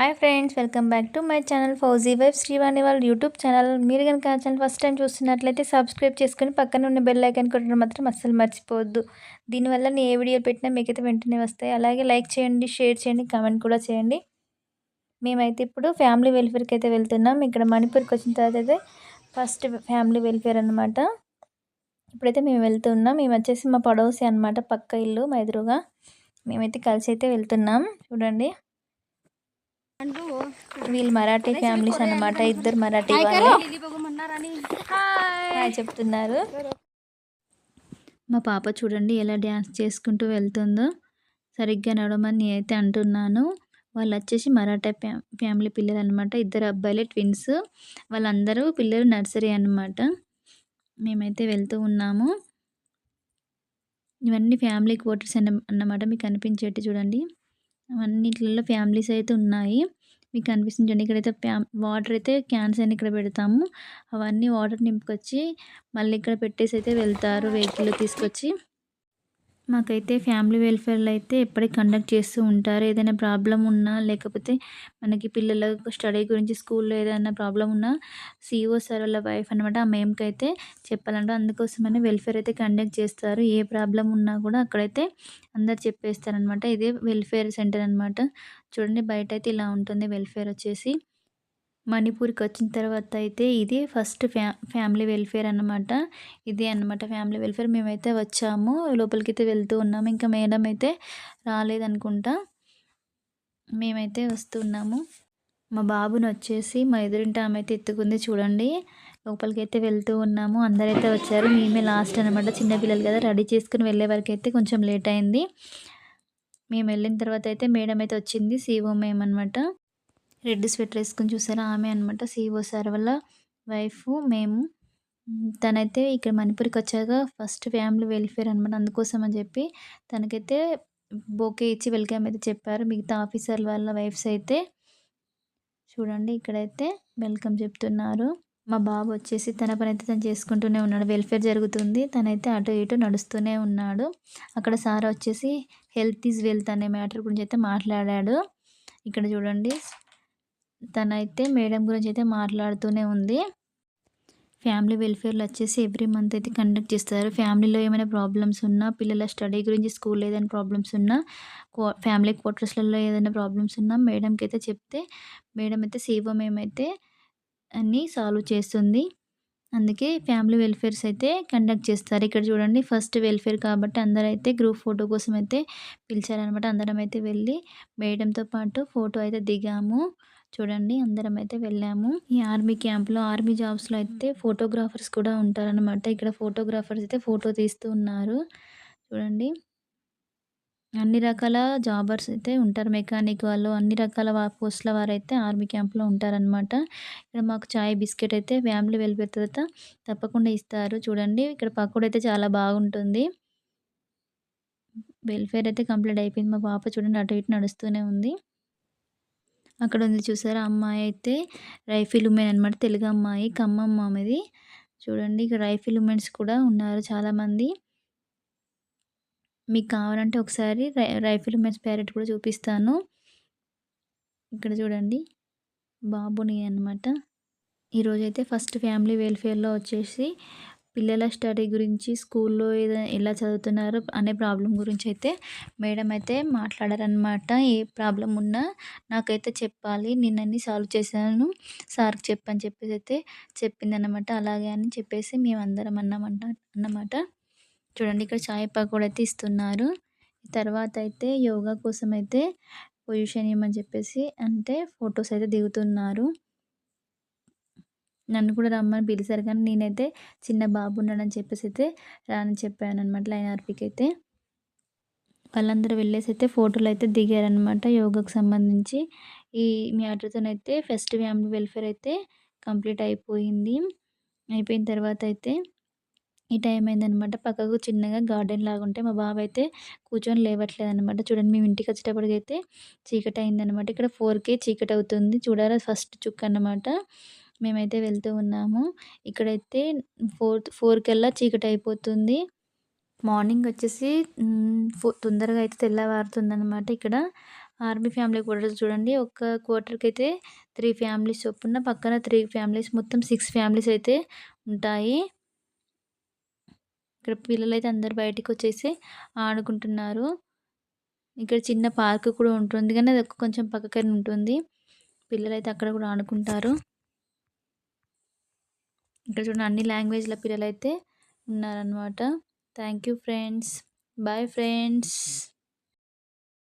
Hi friends welcome back to my channel Fauji wife. Srivani వాళ్ళ YouTube channel. మీరు కనుక ఆ ఛానల్ ఫస్ట్ టైం చూస్తున్నట్లయితే సబ్స్క్రైబ్ చేసుకుని పక్కన ఉన్న బెల్ ఐకాన్ కొట్టడం మాత్రం అస్సలు మర్చిపోవద్దు. దీనివల్ల నేను ఏ వీడియో పెట్టినా మీకైతే వెంటనే వస్తాయి. అలాగే లైక్ చేయండి షేర్ చేయండి కామెంట్ కూడా చేయండి. మేమైతే ఇప్పుడు ఫ్యామిలీ వెల్ఫేర్కి అయితే వెళ్తున్నాం. ఇక్కడ మణిపూర్కి వచ్చిన తర్వాత అయితే ఫస్ట్ ఫ్యామిలీ వెల్ఫేర్ అనమాట ఇప్పుడైతే మేము వెళ్తున్నాం. మేము వచ్చేసి మా పడోసి అనమాట పక్క ఇల్లు మా ఎదురుగా మేమైతే కలిసి అయితే వెళ్తున్నాం. చూడండి. వీళ్ళు మరాఠీ ఫ్యామిలీస్ అనమాట ఇద్దరు మరాఠీ వాళ్ళు. హాయ్. చెప్తున్నారు. మా పాప చూడండి ఎలా డ్యాన్స్ చేసుకుంటూ వెళ్తుందో. సరిగ్గా నడవమని అయితే అంటున్నాను. వాళ్ళు వచ్చేసి మరాఠా ఫ్యా ఫ్యామిలీ పిల్లలు అనమాట ఇద్దరు అబ్బాయిలే ట్విన్స్. వాళ్ళందరూ పిల్లలు నర్సరీ అనమాట మేమైతే వెళ్తూ ఉన్నాము. ఇవన్నీ ఫ్యామిలీ క్వార్టర్స్ అన్న అన్నమాట. మీకు అనిపించేట్టు చూడండి. అన్నిట్లలో ఫ్యామిలీస్ అయితే ఉన్నాయి. మీకు కనిపిస్తుంది చూడండి ఇక్కడైతే వాటర్ అయితే క్యాన్స్ అని ఇక్కడ పెడతాము. అవన్నీ వాటర్ నింపుకొచ్చి మళ్ళీ ఇక్కడ పెట్టేసి అయితే వెళ్తారు వెహికల్ తీసుకొచ్చి. మాకైతే ఫ్యామిలీ వెల్ఫేర్లో అయితే ఎప్పటికి కండక్ట్ చేస్తూ ఉంటారు. ఏదైనా ప్రాబ్లం ఉన్నా లేకపోతే మనకి పిల్లల స్టడీ గురించి స్కూల్లో ఏదైనా ప్రాబ్లం ఉన్నా సిఇఓ సార్ వాళ్ళ వైఫ్ అనమాట ఆ మేమ్కి అయితే చెప్పాలంటే అందుకోసమని వెల్ఫేర్ అయితే కండక్ట్ చేస్తారు. ఏ ప్రాబ్లం ఉన్నా కూడా అక్కడైతే అందరు చెప్పేస్తారనమాట ఇదే వెల్ఫేర్ సెంటర్ అనమాట చూడండి బయట అయితే ఇలా ఉంటుంది వెల్ఫేర్ వచ్చేసి. మణిపూర్కి వచ్చిన తర్వాత అయితే ఇది ఫస్ట్ ఫ్యా ఫ్యామిలీ వెల్ఫేర్ అనమాట ఇది అనమాట ఫ్యామిలీ వెల్ఫేర్. మేమైతే వచ్చాము లోపలికైతే వెళ్తూ ఉన్నాము. ఇంకా మేడం అయితే రాలేదనుకుంటా. మేమైతే వస్తున్నాము మా బాబుని వచ్చేసి మా ఎదురింటి ఆమె అయితే ఎత్తుకుంది చూడండి. లోపలికి అయితే వెళ్తూ ఉన్నాము. అందరైతే వచ్చారు. మేమే లాస్ట్ అనమాట చిన్నపిల్లలు కదా రెడీ చేసుకుని వెళ్ళే వరకు అయితే కొంచెం లేట్ అయింది. మేము వెళ్ళిన తర్వాత అయితే మేడం అయితే వచ్చింది సీఓ మేం అనమాట రెడ్ స్వెటర్ వేసుకొని చూసారా ఆమె అనమాట సిఓ సార్ వల్ల వైఫ్ మేము. తనైతే ఇక్కడ మణిపూర్కి వచ్చాక ఫస్ట్ ఫ్యామిలీ వెల్ఫేర్ అనమాట అందుకోసం అని చెప్పి తనకైతే బోకే ఇచ్చి వెల్కమ్ అయితే చెప్పారు. మిగతా ఆఫీసర్ వాళ్ళ వైఫ్స్ అయితే చూడండి ఇక్కడైతే వెల్కమ్ చెప్తున్నారు. మా బాబు వచ్చేసి తన పని అయితే తను చేసుకుంటూనే ఉన్నాడు. వెల్ఫేర్ జరుగుతుంది. తనైతే అటు ఇటు నడుస్తూనే ఉన్నాడు. అక్కడ సార్ వచ్చేసి హెల్త్ ఈజ్ వెల్త్ అనే మ్యాటర్ గురించి అయితే మాట్లాడాడు. ఇక్కడ చూడండి తనైతే మేడం గురించి అయితే మాట్లాడుతూనే ఉంది. ఫ్యామిలీ వెల్ఫేర్లు వచ్చేసి ఎవ్రీ మంత్ అయితే కండక్ట్ చేస్తారు. ఫ్యామిలీలో ఏమైనా ప్రాబ్లమ్స్ ఉన్నా పిల్లల స్టడీ గురించి స్కూల్లో ఏదైనా ప్రాబ్లమ్స్ ఉన్నా ఫ్యామిలీ క్వార్టర్స్లలో ఏదైనా ప్రాబ్లమ్స్ ఉన్నా మేడంకి అయితే చెప్తే మేడం అయితే సీఓ మేమైతే అన్నీ సాల్వ్ చేస్తుంది. అందుకే ఫ్యామిలీ వెల్ఫేర్స్ అయితే కండక్ట్ చేస్తారు. ఇక్కడ చూడండి ఫస్ట్ వెల్ఫేర్ కాబట్టి అందరైతే గ్రూప్ ఫోటో కోసం అయితే పిలిచారనమాట అందరం అయితే వెళ్ళి మేడంతో పాటు ఫోటో అయితే దిగాము. చూడండి అందరం అయితే వెళ్ళాము. ఈ ఆర్మీ క్యాంప్లో ఆర్మీ జాబ్స్లో అయితే ఫోటోగ్రాఫర్స్ కూడా ఉంటారనమాట ఇక్కడ ఫోటోగ్రాఫర్స్ అయితే ఫోటో తీస్తూ ఉన్నారు. చూడండి. అన్ని రకాల జాబర్స్ అయితే ఉంటారు. మెకానిక్ వాళ్ళు అన్ని రకాల పోస్టుల వారు అయితే ఆర్మీ క్యాంప్లో ఉంటారనమాట ఇక్కడ మాకు చాయ్ బిస్కెట్ అయితే ఫ్యామిలీ వెళ్ళిపోయిన తర్వాత తప్పకుండా ఇస్తారు. చూడండి. ఇక్కడ పకోడీ అయితే చాలా బాగుంటుంది. వెల్ఫేర్ అయితే కంప్లీట్ అయిపోయింది. మా పాప చూడండి అటు ఇటు నడుస్తూనే ఉంది. అక్కడ ఉంది చూసారా? అమ్మాయి అయితే రైఫిల్ ఉమెన్ అనమాట తెలుగు అమ్మాయి ఖమ్మం ఆమెది చూడండి ఇక్కడ రైఫిల్ ఉమెన్స్ కూడా ఉన్నారు చాలామంది. మీకు కావాలంటే ఒకసారి రై రైఫిల్ ఉమెన్స్ ప్యారెట్ కూడా చూపిస్తాను. ఇక్కడ చూడండి బాబుని అనమాట ఈరోజైతే ఫస్ట్ ఫ్యామిలీ వెల్ఫేర్లో వచ్చేసి పిల్లల స్టడీ గురించి స్కూల్లో ఏదైనా ఎలా చదువుతున్నారు అనే ప్రాబ్లం గురించి అయితే మేడం అయితే మాట్లాడారనమాట ఏ ప్రాబ్లం ఉన్నా నాకైతే చెప్పాలి నేను అన్ని సాల్వ్ చేశాను సార్కి చెప్పని చెప్పేసి అయితే చెప్పిందనమాట అలాగే అని చెప్పేసి మేము అందరం అన్నామంట అన్నమాట. చూడండి ఇక్కడ చాయ్ పకోడీ అయితే ఇస్తున్నారు. తర్వాత అయితే యోగా కోసం అయితే పొజిషన్ ఇవ్వమని చెప్పేసి అంటే ఫొటోస్ అయితే దిగుతున్నారు. నన్ను కూడా రమ్మని పిలిచారు కానీ నేనైతే చిన్న బాబు ఉన్నాడని చెప్పేసి అయితే రాని చెప్పాను అనమాట లైన్ ఆర్పికి అయితే. వాళ్ళందరూ వెళ్ళేసి అయితే ఫోటోలు అయితే దిగారనమాట యోగాకు సంబంధించి. ఈ మీ ఆర్డర్తోనైతే ఫస్ట్ ఫ్యామిలీ వెల్ఫేర్ అయితే కంప్లీట్ అయిపోయింది. అయిపోయిన తర్వాత అయితే ఈ టైం అయిందనమాట పక్కకు చిన్నగా గార్డెన్ లాగా ఉంటే మా బాబు అయితే కూర్చొని లేవట్లేదు అనమాట చూడండి మేము ఇంటికి వచ్చేటప్పటికి అయితే చీకటి అయిందనమాట ఇక్కడ ఫోర్కే చీకటి అవుతుంది. చూడాలి ఫస్ట్ చుక్క అనమాట మేమైతే వెళ్తూ ఉన్నాము. ఇక్కడైతే ఫోర్ ఫోర్ కల్లా చీకటి అయిపోతుంది మార్నింగ్ వచ్చేసి తొందరగా అయితే తెల్లవారుతుంది అనమాట ఇక్కడ. ఆర్మీ ఫ్యామిలీ క్వార్టర్స్ చూడండి. ఒక క్వార్టర్కి అయితే త్రీ ఫ్యామిలీస్ చొప్పున పక్కన త్రీ ఫ్యామిలీస్ మొత్తం సిక్స్ ఫ్యామిలీస్ అయితే ఉంటాయి. ఇక్కడ పిల్లలు అయితే అందరు బయటికి వచ్చేసి ఆడుకుంటున్నారు. ఇక్కడ చిన్న పార్క్ కూడా ఉంటుంది. కానీ అది కొంచెం పక్కకని ఉంటుంది. పిల్లలు అయితే అక్కడ కూడా ఆడుకుంటారు. ఇక్కడ చూడండి అన్ని లాంగ్వేజ్ల పిల్లలు అయితే ఉన్నారనమాట thank you friends. Bye friends.